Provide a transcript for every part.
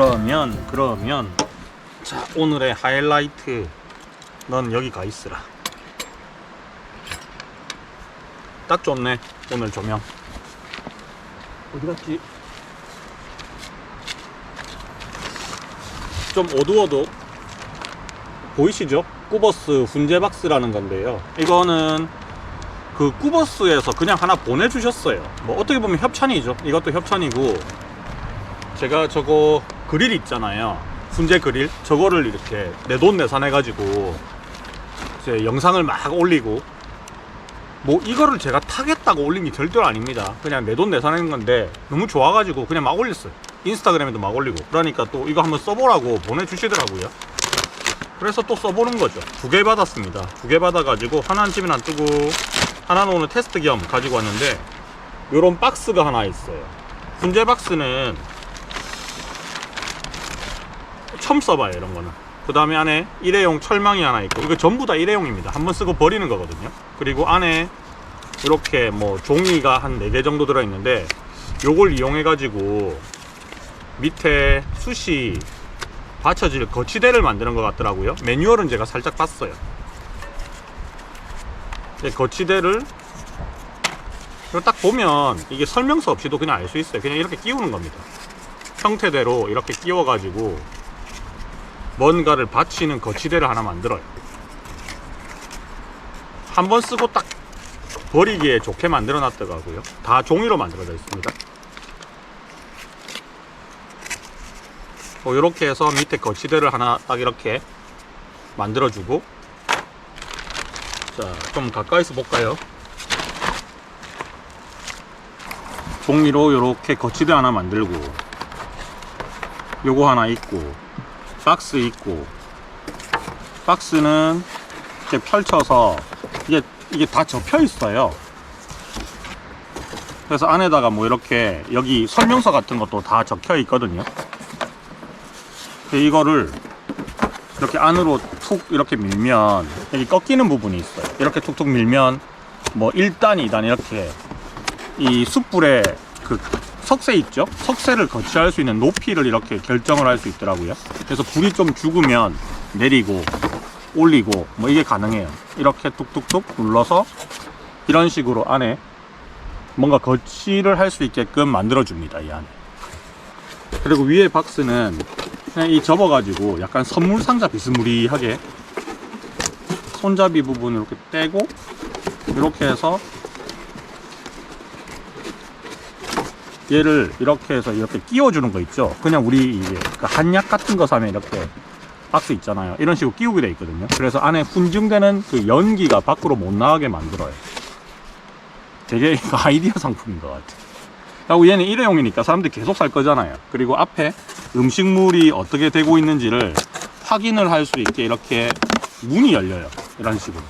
그러면 그러면 자 오늘의 하이라이트 넌 여기 가 있으라. 딱 좋네 오늘 조명. 어디 갔지? 좀 어두워도 보이시죠? 꾸버스 훈제박스라는 건데요. 이거는 그 꾸버스에서 그냥 하나 보내주셨어요. 뭐 어떻게 보면 협찬이죠. 이것도 협찬이고. 제가 저거 그릴 있잖아요. 훈제 그릴. 저거를 이렇게 내돈내산 해가지고 이제 영상을 막 올리고 뭐 이거를 제가 타겠다고 올린 게 절대로 아닙니다. 그냥 내돈내산 하는 건데 너무 좋아가지고 그냥 막 올렸어요. 인스타그램에도 막 올리고. 그러니까 또 이거 한번 써보라고 보내주시더라고요. 그래서 또 써보는 거죠. 두 개 받았습니다. 두 개 받아가지고 하나는 집에 안 뜨고 하나는 오늘 테스트 겸 가지고 왔는데 요런 박스가 하나 있어요. 훈제 박스는 처음 써봐요 이런 거는. 그 다음에 안에 일회용 철망이 하나 있고 이거 전부 다 일회용입니다. 한번 쓰고 버리는 거거든요. 그리고 안에 이렇게 뭐 종이가 한 4개 정도 들어있는데 요걸 이용해 가지고 밑에 숱이 받쳐질 거치대를 만드는 것 같더라고요. 매뉴얼은 제가 살짝 봤어요. 이 거치대를 딱 보면 이게 설명서 없이도 그냥 알 수 있어요. 그냥 이렇게 끼우는 겁니다. 형태대로 이렇게 끼워 가지고 뭔가를 받치는 거치대를 하나 만들어요. 한 번 쓰고 딱 버리기에 좋게 만들어 놨더라고요. 다 종이로 만들어져 있습니다. 뭐 이렇게 해서 밑에 거치대를 하나 딱 이렇게 만들어주고 자, 좀 가까이서 볼까요? 종이로 이렇게 거치대 하나 만들고 요거 하나 있고 박스 있고 박스는 이렇게 펼쳐서 이게 이게 다 접혀 있어요. 그래서 안에다가 뭐 이렇게 여기 설명서 같은 것도 다 적혀 있거든요. 이거를 이렇게 안으로 툭 이렇게 밀면 여기 꺾이는 부분이 있어요. 이렇게 툭툭 밀면 뭐 1단, 2단 이렇게 이 숯불에 그 석쇠 있죠? 석쇠를 거치할 수 있는 높이를 이렇게 결정을 할 수 있더라고요. 그래서 불이 좀 죽으면 내리고 올리고 뭐 이게 가능해요. 이렇게 뚝뚝뚝 눌러서 이런 식으로 안에 뭔가 거치를 할 수 있게끔 만들어 줍니다. 이 안에. 그리고 위에 박스는 그냥 이 접어가지고 약간 선물 상자 비스무리하게 손잡이 부분을 이렇게 떼고 이렇게 해서 얘를 이렇게 해서 이렇게 끼워주는 거 있죠. 그냥 우리 이제 그 한약 같은 거 사면 이렇게 박스 있잖아요. 이런 식으로 끼우게 돼 있거든요. 그래서 안에 훈증되는 그 연기가 밖으로 못 나가게 만들어요. 되게 아이디어 상품인 것 같아요. 그리고 얘는 일회용이니까 사람들이 계속 살 거잖아요. 그리고 앞에 음식물이 어떻게 되고 있는지를 확인을 할 수 있게 이렇게 문이 열려요. 이런 식으로.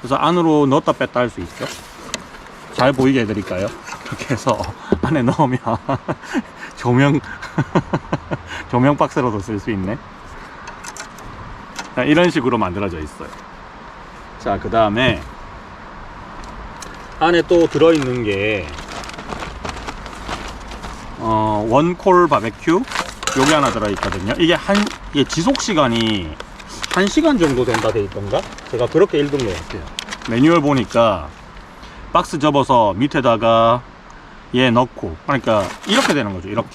그래서 안으로 넣었다 뺐다 할 수 있죠. 잘 보이게 해드릴까요? 이렇게 해서 안에 넣으면 조명 조명 박스로도 쓸 수 있네. 자, 이런 식으로 만들어져 있어요. 자, 그 다음에 안에 또 들어있는 게 어, 원콜 바베큐 요게 하나 들어있거든요. 이게 한 이게 지속 시간이 한 시간 정도 된다 돼 있던가? 제가 그렇게 읽은 것 같아요. 매뉴얼 보니까 박스 접어서 밑에다가 얘 넣고 그러니까 이렇게 되는 거죠. 이렇게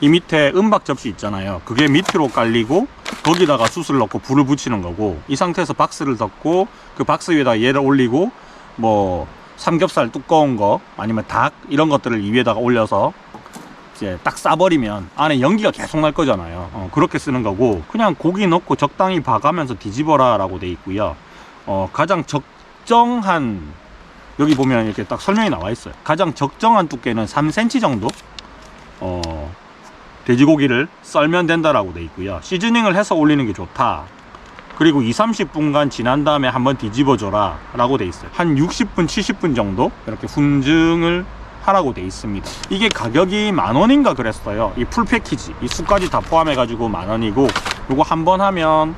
이 밑에 은박 접시 있잖아요. 그게 밑으로 깔리고 거기다가 숯을 넣고 불을 붙이는 거고 이 상태에서 박스를 덮고 그 박스 위에다 얘를 올리고 뭐 삼겹살 두꺼운 거 아니면 닭 이런 것들을 이 위에다가 올려서 이제 딱 싸버리면 안에 연기가 계속 날 거잖아요. 어, 그렇게 쓰는 거고 그냥 고기 넣고 적당히 봐가면서 뒤집어라 라고 돼 있고요. 어, 가장 적정한 여기 보면 이렇게 딱 설명이 나와 있어요. 가장 적정한 두께는 3cm 정도 어, 돼지고기를 썰면 된다라고 돼 있고요. 시즈닝을 해서 올리는 게 좋다. 그리고 2, 30분간 지난 다음에 한번 뒤집어 줘라 라고 돼 있어요. 한 60분, 70분 정도 이렇게 훈증을 하라고 돼 있습니다. 이게 가격이 만 원인가 그랬어요. 이 풀 패키지, 이 수까지 다 포함해 가지고 만 원이고, 요거 한 번 하면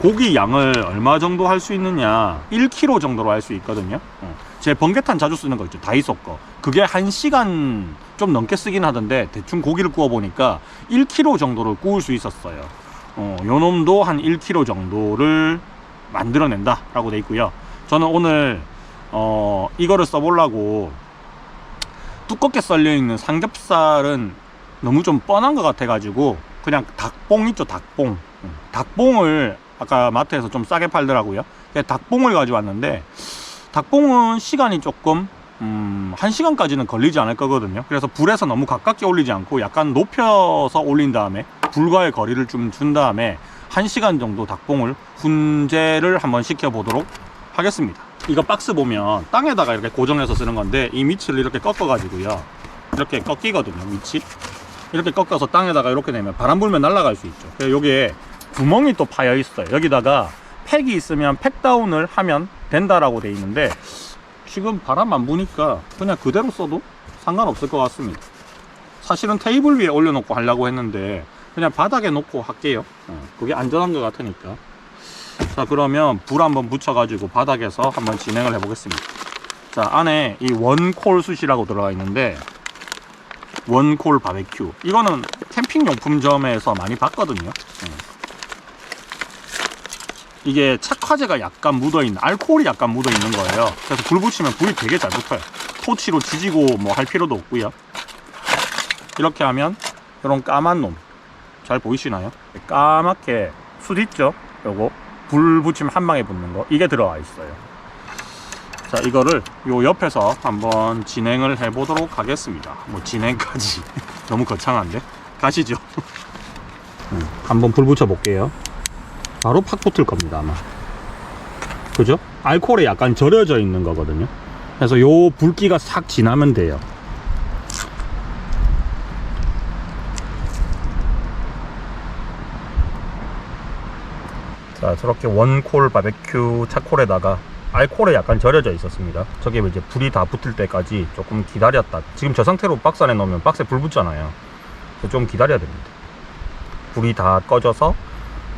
고기 양을 얼마 정도 할 수 있느냐 1kg 정도로 할 수 있거든요 어. 제 번개탄 자주 쓰는 거 있죠. 다이소 거. 그게 한 시간 좀 넘게 쓰긴 하던데 대충 고기를 구워 보니까 1kg 정도를 구울 수 있었어요. 어, 요 놈도 한 1kg 정도를 만들어낸다 라고 돼 있고요. 저는 오늘 어, 이거를 써보려고 두껍게 썰려 있는 삼겹살은 너무 좀 뻔한 것 같아 가지고 그냥 닭봉 있죠 닭봉 음, 닭봉을 아까 마트에서 좀 싸게 팔더라고요. 닭봉을 가져왔는데 닭봉은 시간이 조금 음, 한 시간까지는 걸리지 않을 거거든요. 그래서 불에서 너무 가깝게 올리지 않고 약간 높여서 올린 다음에 불과의 거리를 좀 준 다음에 한 시간 정도 닭봉을 훈제를 한번 시켜 보도록 하겠습니다. 이거 박스 보면 땅에다가 이렇게 고정해서 쓰는 건데 이 밑을 이렇게 꺾어 가지고요. 이렇게 꺾이거든요 밑이. 이렇게 꺾어서 땅에다가 이렇게 내면 바람 불면 날아갈 수 있죠. 그래서 여기에 구멍이 또 파여 있어요. 여기다가 팩이 있으면 팩다운을 하면 된다라고 돼 있는데 지금 바람 안 부니까 그냥 그대로 써도 상관없을 것 같습니다. 사실은 테이블 위에 올려놓고 하려고 했는데 그냥 바닥에 놓고 할게요. 어, 그게 안전한 것 같으니까. 자 그러면 불 한번 붙여 가지고 바닥에서 한번 진행을 해 보겠습니다. 자 안에 이 원콜 숯이라고 들어가 있는데 원콜 바베큐. 이거는 캠핑 용품점에서 많이 봤거든요. 음. 이게 착화제가 약간 묻어있는 알코올이 약간 묻어있는 거예요. 그래서 불 붙이면 불이 되게 잘 붙어요. 토치로 지지고 뭐 할 필요도 없고요. 이렇게 하면 이런 까만 놈 잘 보이시나요? 까맣게 숯 있죠? 요거 불 붙이면 한 방에 붙는 거. 이게 들어가 있어요. 자 이거를 요 옆에서 한번 진행을 해 보도록 하겠습니다. 뭐 진행까지 너무 거창한데? 가시죠. 음, 한번 불 붙여 볼게요 바로 팍 붙을 겁니다 아마. 그죠? 알코올에 약간 절여져 있는 거거든요. 그래서 요 불기가 싹 지나면 돼요. 자 저렇게 원콜 바베큐 차콜에다가 알코올에 약간 절여져 있었습니다. 저게 이제 불이 다 붙을 때까지 조금 기다렸다. 지금 저 상태로 박스 안에 넣으면 박스에 불 붙잖아요. 좀 기다려야 됩니다. 불이 다 꺼져서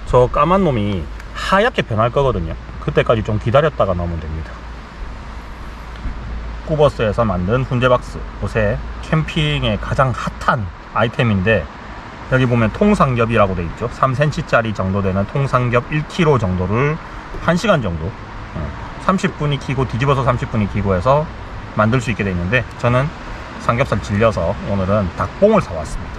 저 까만 놈이 하얗게 변할 거거든요. 그때까지 좀 기다렸다가 넣으면 됩니다. 꾸버스에서 만든 훈제박스. 요새 캠핑에 가장 핫한 아이템인데 여기 보면 통삼겹이라고 돼 있죠. 3cm짜리 정도 되는 통삼겹 1kg 정도를 1시간 정도 어, 30분이 키고 뒤집어서 30분이 키고 해서 만들 수 있게 돼 있는데 저는 삼겹살 질려서 오늘은 닭봉을 사왔습니다.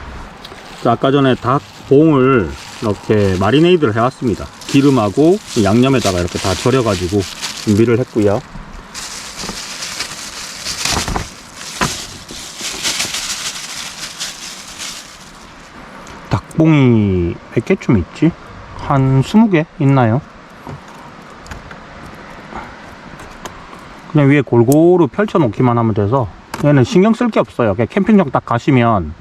자, 아까 전에 닭봉을 이렇게 마리네이드를 해왔습니다 기름하고 양념에다가 이렇게 다 절여가지고 준비를 했고요 닭봉이 몇 개쯤 있지? 한 20개 있나요? 그냥 위에 골고루 펼쳐 놓기만 하면 돼서 얘는 신경 쓸 게 없어요. 그냥 캠핑장 딱 가시면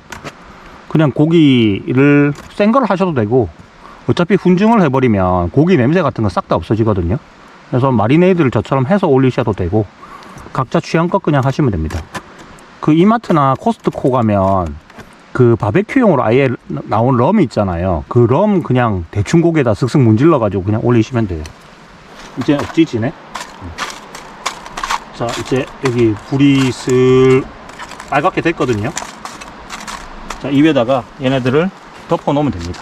그냥 고기를 센 걸 하셔도 되고 어차피 훈증을 해버리면 고기 냄새 같은 거 싹 다 없어지거든요. 그래서 마리네이드를 저처럼 해서 올리셔도 되고 각자 취향껏 그냥 하시면 됩니다. 그 이마트나 코스트코 가면 그 바베큐용으로 아예 나온 럼이 있잖아요. 그 럼 그냥 대충 고기에다 슥슥 문질러 가지고 그냥 올리시면 돼요. 이제 억지지네. 자 이제 여기 불이 슬 빨갛게 됐거든요. 자 입에다가 얘네들을 덮어 놓으면 됩니다.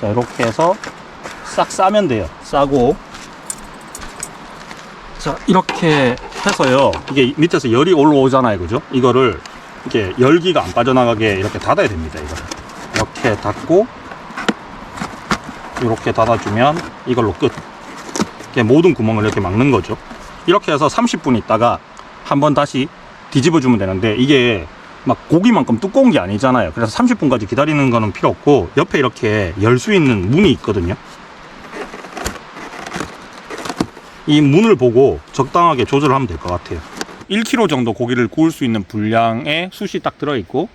자 이렇게 해서 싹 싸면 돼요. 싸고 자 이렇게 해서요. 이게 밑에서 열이 올라오잖아요, 그죠? 이거를 이렇게 열기가 안 빠져나가게 이렇게 닫아야 됩니다. 이거 이렇게 닫고 이렇게 닫아주면 이걸로 끝. 모든 구멍을 이렇게 막는 거죠. 이렇게 해서 30분 있다가 한번 다시 뒤집어 주면 되는데 이게 막 고기만큼 두꺼운 게 아니잖아요. 그래서 30분까지 기다리는 거는 필요 없고 옆에 이렇게 열 수 있는 문이 있거든요. 이 문을 보고 적당하게 조절을 하면 될 것 같아요. 1kg 정도 고기를 구울 수 있는 분량의 숯이 딱 들어있고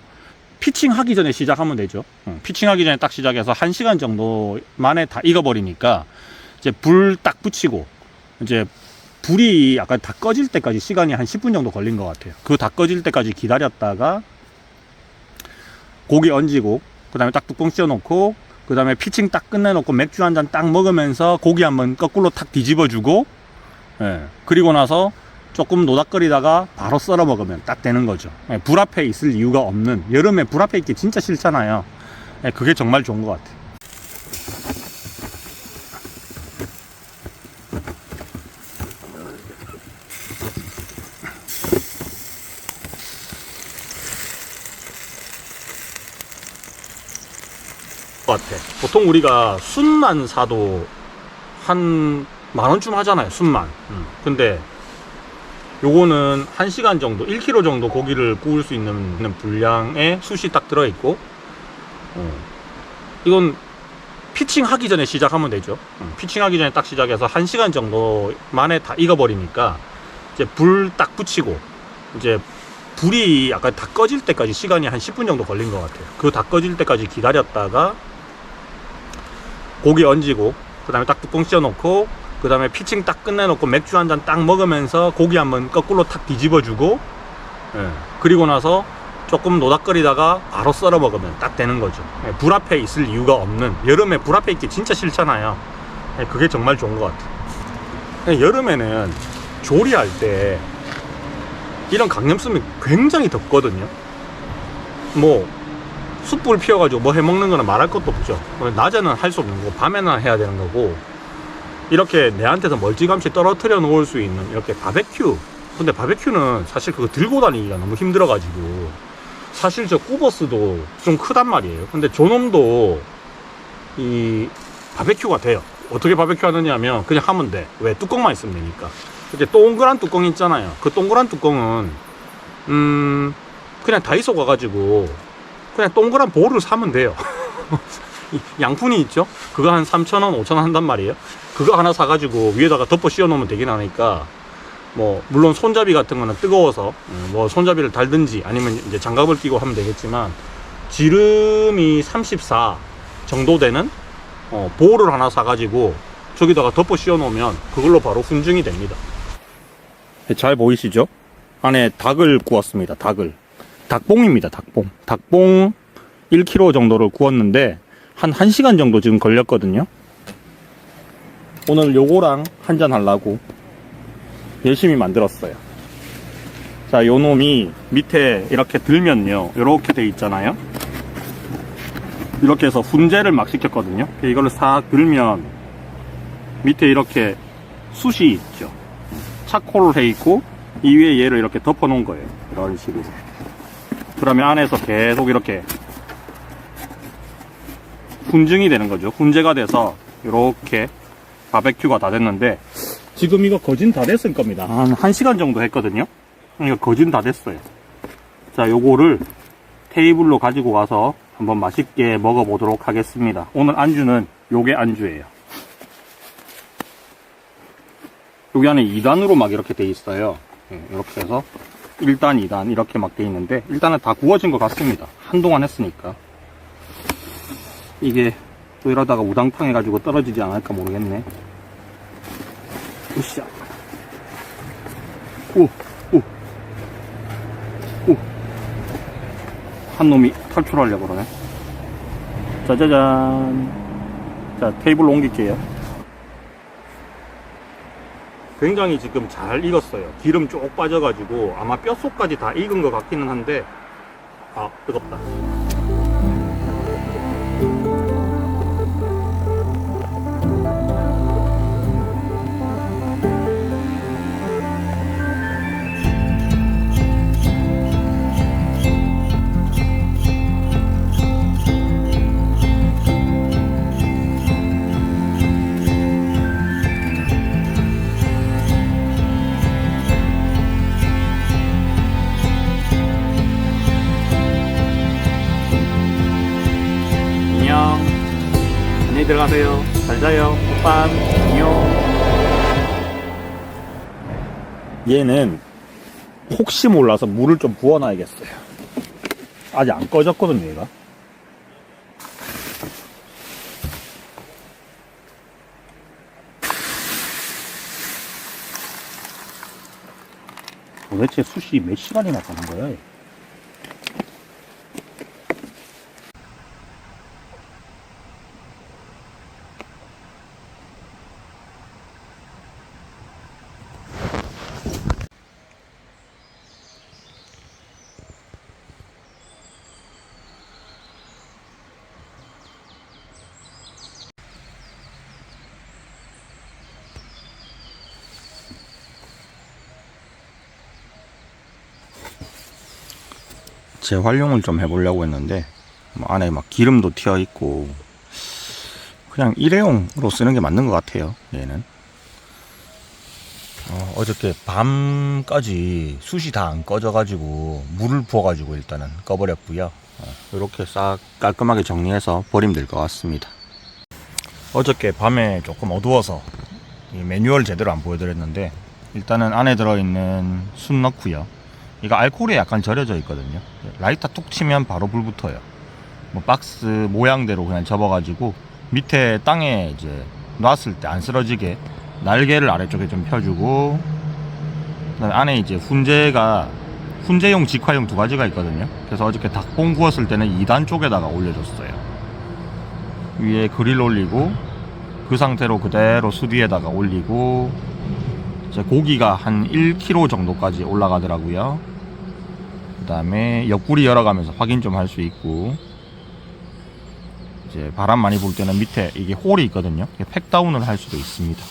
피칭 하기 전에 시작하면 되죠. 응, 피칭 하기 전에 딱 시작해서 1시간 정도 만에 다 익어버리니까 이제 불 딱 붙이고 이제 불이 약간 다 꺼질 때까지 시간이 한 10분 정도 걸린 것 같아요. 그 다 꺼질 때까지 기다렸다가 고기 얹고 그 다음에 딱 뚜껑 씌워놓고 그 다음에 피칭 딱 끝내놓고 맥주 한 잔 딱 먹으면서 고기 한번 거꾸로 탁 뒤집어주고 예, 그리고 나서 조금 노닥거리다가 바로 썰어 먹으면 딱 되는 거죠. 예, 불 앞에 있을 이유가 없는 여름에 불 앞에 있기 진짜 싫잖아요. 예, 그게 정말 좋은 것 같아요. 것 같아. 보통 우리가 순만 사도 한 만 원쯤 하잖아요. 순만. 음. 근데 요거는 1시간 정도, 1kg 정도 고기를 구울 수 있는 분량의 숯이 딱 들어있고, 어. 이건 피칭 하기 전에 시작하면 되죠. 음, 피칭 하기 전에 딱 시작해서 1시간 정도 만에 다 익어버리니까, 이제 불 딱 붙이고, 이제 불이 약간 다 꺼질 때까지 시간이 한 10분 정도 걸린 것 같아요. 그 다 꺼질 때까지 기다렸다가, 고기 얹고, 그 다음에 딱 뚜껑 씌워놓고, 그 다음에 피칭 딱 끝내놓고 맥주 한 잔 딱 먹으면서 고기 한번 거꾸로 탁 뒤집어주고 예, 그리고 나서 조금 노닥거리다가 바로 썰어 먹으면 딱 되는 거죠. 예, 불 앞에 있을 이유가 없는 여름에 불 앞에 있기 진짜 싫잖아요. 예, 그게 정말 좋은 것 같아요. 예, 여름에는 조리할 때 이런 쓰면 굉장히 덥거든요. 뭐 숯불 피워가지고 뭐 해먹는 거는 말할 것도 없죠. 낮에는 할 수 없는 거고 밤에는 해야 되는 거고 이렇게 내한테서 멀찌감치 떨어뜨려 놓을 수 있는 이렇게 바베큐. 근데 바베큐는 사실 그거 들고 다니기가 너무 힘들어 가지고 사실 저 꾸버스도 좀 크단 말이에요. 근데 저놈도 이 바베큐가 돼요. 어떻게 바베큐 하느냐 하면 그냥 하면 돼 왜? 뚜껑만 있으면 되니까. 이렇게 동그란 뚜껑 있잖아요. 그 동그란 뚜껑은 음 그냥 다이소 가가지고 그냥 동그란 볼을 사면 돼요. 이 양푼이 있죠? 그거 한 3,000원 5,000원 한단 말이에요. 그거 하나 사가지고 위에다가 덮어 씌워 놓으면 되긴 하니까 뭐 물론 손잡이 같은 거는 뜨거워서 음, 뭐 손잡이를 달든지 아니면 이제 장갑을 끼고 하면 되겠지만 지름이 34 정도 되는 어, 볼을 하나 사가지고 저기다가 덮어 씌워 놓으면 그걸로 바로 훈증이 됩니다. 잘 보이시죠? 안에 닭을 구웠습니다 닭을 닭봉입니다 닭봉 닭봉 1kg 정도를 구웠는데 한 1시간 정도 지금 걸렸거든요 오늘 요거랑 한 잔 하려고 열심히 만들었어요. 자, 요 놈이 밑에 이렇게 들면요. 이렇게 돼 있잖아요. 이렇게 해서 훈제를 막 시켰거든요. 이거를 싹 들면 밑에 이렇게 숯이 있죠. 차콜을 해 있고 이 위에 얘를 이렇게 덮어 놓은 거예요. 이런 식으로. 그러면 안에서 계속 이렇게 훈증이 되는 거죠. 훈제가 돼서 이렇게 바베큐가 다 됐는데 지금 이거 거진 다 됐을 겁니다. 한 1시간 정도 했거든요. 이거 거진 다 됐어요. 자 요거를 테이블로 가지고 가서 한번 맛있게 먹어 보도록 하겠습니다. 오늘 안주는 요게 안주예요. 여기 안에 2단으로 막 이렇게 돼 있어요. 예, 이렇게 해서 1단 2단 이렇게 막 돼 있는데 일단은 다 구워진 것 같습니다 한동안 했으니까 이게 또 이러다가 우당탕 해가지고 떨어지지 않을까 모르겠네. 으쌰. 오, 오, 오. 한 놈이 탈출하려고 그러네. 짜자잔. 자, 테이블로 옮길게요. 굉장히 지금 잘 익었어요. 기름 쭉 빠져가지고 아마 뼛속까지 다 익은 것 같기는 한데, 아, 뜨겁다. 안녕히 들어가세요. 잘 자요. 오빠. 안녕. 얘는 혹시 몰라서 물을 좀 부어놔야겠어요. 아직 안 꺼졌거든요, 얘가. 도대체 숯이 몇 시간이나 가는 거야? 재활용을 좀 해보려고 했는데 뭐 안에 막 기름도 튀어 있고 그냥 일회용으로 쓰는 게 맞는 것 같아요. 얘는. 어, 어저께 밤까지 숯이 다 안 꺼져가지고 물을 부어가지고 일단은 꺼버렸고요. 어, 이렇게 싹 깔끔하게 정리해서 버리면 될 것 같습니다. 어저께 밤에 조금 어두워서 이 매뉴얼 제대로 안 보여드렸는데 일단은 안에 들어있는 숯 넣고요. 이거 알코올에 약간 절여져 있거든요. 라이터 툭 치면 바로 불 붙어요. 뭐 박스 모양대로 그냥 접어가지고 밑에 땅에 이제 놨을 때 안 쓰러지게 날개를 아래쪽에 좀 펴주고 그다음에 안에 이제 훈제가 훈제용 직화용 두 가지가 있거든요. 그래서 어저께 닭봉 구웠을 때는 2단 쪽에다가 올려줬어요. 위에 그릴 올리고 그 상태로 그대로 수 위에다가 올리고 고기가 한 1kg 정도까지 올라가더라고요. 그 다음에 옆구리 열어가면서 확인 좀 할 수 있고 이제 바람 많이 불 때는 밑에 이게 홀이 있거든요. 팩다운을 할 수도 있습니다.